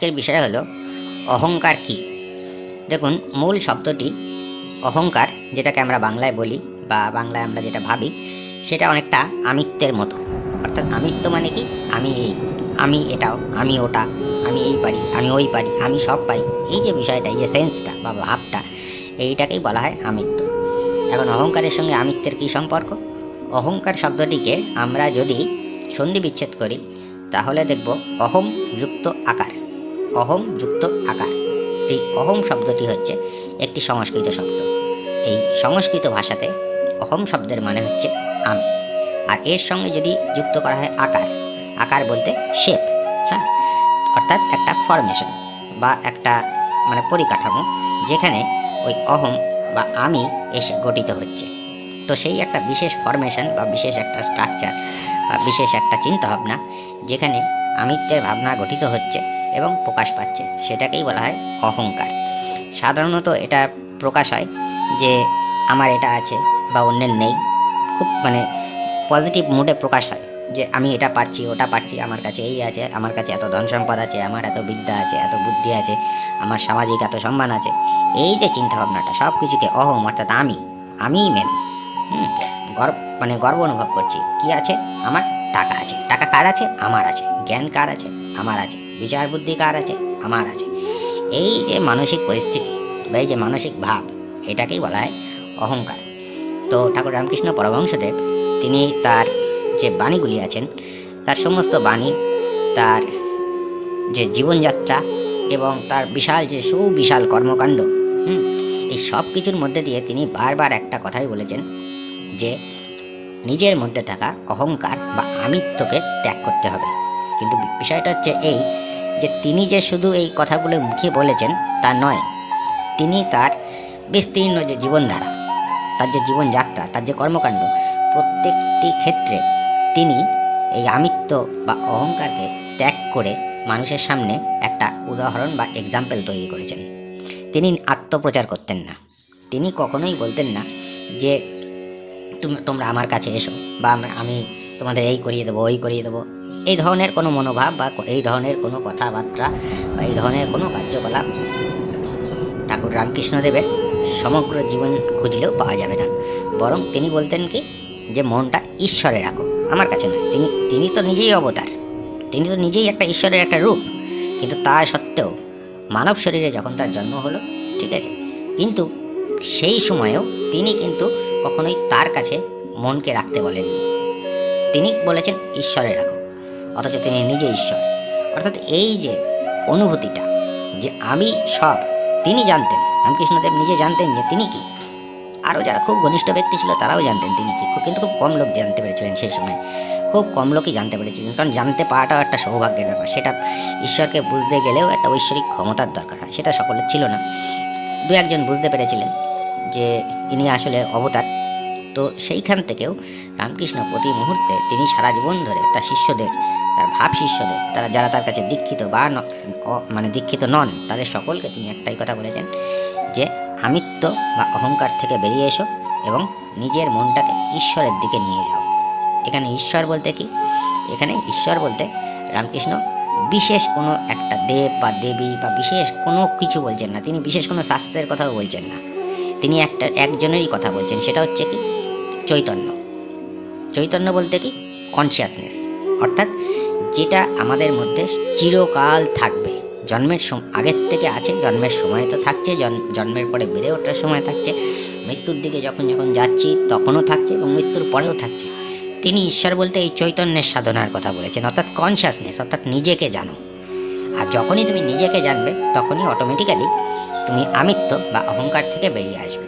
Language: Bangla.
আজকের বিষয় হলো, অহংকার কি? দেখুন, মূল শব্দটি অহংকার, যেটাকে আমরা বাংলায় বলি বা বাংলায় আমরা যেটা ভাবি, সেটা অনেকটা আমিত্বের মতো। অর্থাৎ আমিত্ব মানে কি? আমি এই, আমি এটাও, আমি ওটা, আমি এই পারি, আমি ওই পারি, আমি সব পারি। এই যে বিষয়টা, এই যে সেন্সটা বা ভাবটা, এইটাকেই বলা হয় আমিত্ব। এখন অহংকারের সঙ্গে আমিত্বের কী সম্পর্ক? অহংকার শব্দটিকে আমরা যদি সন্ধি বিচ্ছেদ করি, তাহলে দেখব অহম যুক্ত আকার। অহম যুক্ত আকার। এই অহম শব্দটি হচ্ছে একটি সংস্কৃত শব্দ। এই সংস্কৃত ভাষাতে অহম শব্দের মানে হচ্ছে আমি। আর এর সঙ্গে যদি যুক্ত করা হয় আকার আকার বলতে শেপ হ্যাঁ? অর্থাৎ একটা ফরমেশন বা একটা মানে পরিকাঠামো যেখানে ওই অহম বা আমি এসে গঠিত হচ্ছে। তো সেই একটা বিশেষ ফরমেশন বা বিশেষ একটা স্ট্রাকচার বা বিশেষ একটা চিন্তাভাবনা যেখানে আমিত্বের ভাবনা গঠিত হচ্ছে এবং প্রকাশ পাচ্ছে। সেটাকেই বলা হয় অহংকার। সাধারণত এটা প্রকাশ হয় যে আমার এটা আছে বা অন্যের নেই। খুব মানে পজিটিভ মুডে প্রকাশ হয় যে আমি এটা পারছি, ওটা পারছি, আমার কাছে এই আছে, আমার কাছে এত ধন সম্পদ আছে, আমার এত বিদ্যা আছে, এত বুদ্ধি আছে, আমার সামাজিক এত সম্মান আছে। এই যে চিন্তাভাবনাটা, সব কিছুকে অহম অর্থাৎ আমি, আমিই মেন গর্ব মানে গর্ব অনুভব করছি। কি আছে? আমার টাকা আছে। টাকা কার আছে? আমার আছে। জ্ঞান কার আছে? আমার আছে, বিচার বুদ্ধি কার আছে? আমার আছে। এই যে মানসিক পরিস্থিতি বা এই যে মানসিক ভাব, এটাকেই বলা হয় অহংকার। তো ঠাকুর রামকৃষ্ণ পরমহংসদেব, তিনি তার যে বাণীগুলি আছেন, তার সমস্ত বাণী, তার যে জীবনযাত্রা এবং তার বিশাল যে সুবিশাল কর্মকাণ্ড এই সব কিছুর মধ্যে দিয়ে তিনি বারবার একটা কথাই বলেছেন যে নিজের মধ্যে থাকা অহংকার বা আমিত্বকে ত্যাগ করতে হবে। কিন্তু বিষয়টা হচ্ছে এই যে তিনি যে শুধু এই কথাগুলো মুখে বলেছেন তা নয়, তিনি তার বিস্তীর্ণ যে জীবনধারা, তার যে জীবনযাত্রা, তার যে কর্মকাণ্ড, প্রত্যেকটি ক্ষেত্রে তিনি এই আমিত্ব বা অহংকারকে ত্যাগ করে মানুষের সামনে একটা উদাহরণ বা এক্সাম্পল তৈরি করেছেন। তিনি আত্মপ্রচার করতেন না। তিনি কখনোই বলতেন না যে, তুমি, তোমরা আমার কাছে এসো বা আমি তোমাদের এই করিয়ে দেবো, ওই করিয়ে দেবো। এই ধরনের কোনো মনোভাব বা এই ধরনের কোনো কথাবার্তা বা এই ধরনের কোনো কার্যকলাপ ঠাকুর রামকৃষ্ণদেবের সমগ্র জীবন খুঁজলেও পাওয়া যাবে না। বরং তিনি বলতেন কি, যে মনটা ঈশ্বরে রাখো। আমার কাছে নয়, তিনি তিনি তো নিজেই অবতার। তিনি তো নিজেই একটা ঈশ্বরের একটা রূপ। কিন্তু তা সত্ত্বেও মানব শরীরে যখন তার জন্ম হলো, ঠিক আছে, কিন্তু সেই সময়েও তিনি কিন্তু কখনোই তার কাছে মনকে রাখতে বলেননি। তিনি বলেছেন, ঈশ্বরে রাখো। অথচ তিনি নিজে ঈশ্বর। অর্থাৎ এই যে অনুভূতিটা, যে আমি সব, তিনি জানতেন, রামকৃষ্ণদেব নিজে জানতেন যে তিনি কি। আরও যারা খুব ঘনিষ্ঠ ব্যক্তি ছিল, তারাও জানতেন তিনি কি। কিন্তু খুব কম লোক জানতে পেরেছিলেন সেই সময়। খুব কম লোকই জানতে পেরেছিলেন কারণ জানতে পারাটাও একটা সৌভাগ্যের ব্যাপার। সেটা ঈশ্বরকে বুঝতে গেলেও একটা ঐশ্বরিক ক্ষমতার দরকার হয়, সেটা সকলের ছিল না। দু একজন বুঝতে পেরেছিলেন যে ইনি আসলে অবতার। তো সেইখান থেকেও রামকৃষ্ণ প্রতি মুহূর্তে তিনি সারা জীবন ধরে তার শিষ্যদের, তার ভাব শিষ্যদের, তারা যারা তার কাছে দীক্ষিত বা মানে দীক্ষিত নন, তাদের সকলকে তিনি একটাই কথা বলেছেন যে, আমিত্ব বা অহংকার থেকে বেরিয়ে এসো এবং নিজের মনটাকে ঈশ্বরের দিকে নিয়ে যাও। এখানে ঈশ্বর বলতে কি? এখানে ঈশ্বর বলতে রামকৃষ্ণ বিশেষ কোনো একটা দেব বা দেবী বা বিশেষ কোনো কিছু বলছেন না। তিনি বিশেষ কোনো শাস্ত্রের কথাও বলছেন না। তিনি একটা, একজনেরই কথা বলছেন। সেটা হচ্ছে কি? চৈতন্য। চৈতন্য বলতে কি? কনসিয়াসনেস অর্থাৎ যেটা আমাদের মধ্যে চিরকাল থাকবে। জন্মের আগের থেকে আছে, জন্মের সময় তো থাকছে জন্মের পরে বেড়ে ওঠার সময় থাকছে। মৃত্যুর দিকে যখন যখন যাচ্ছি, তখনও থাকছে এবং মৃত্যুর পরেও থাকছে। তিনি ঈশ্বর বলতে এই চৈতন্যের সাধনার কথা বলেছেন, অর্থাৎ কনসিয়াসনেস অর্থাৎ নিজেকে জানো। আর যখনই তুমি নিজেকে জানবে, তখনই অটোমেটিক্যালি তুমি আমিত্ব বা অহংকার থেকে বেরিয়ে আসবে।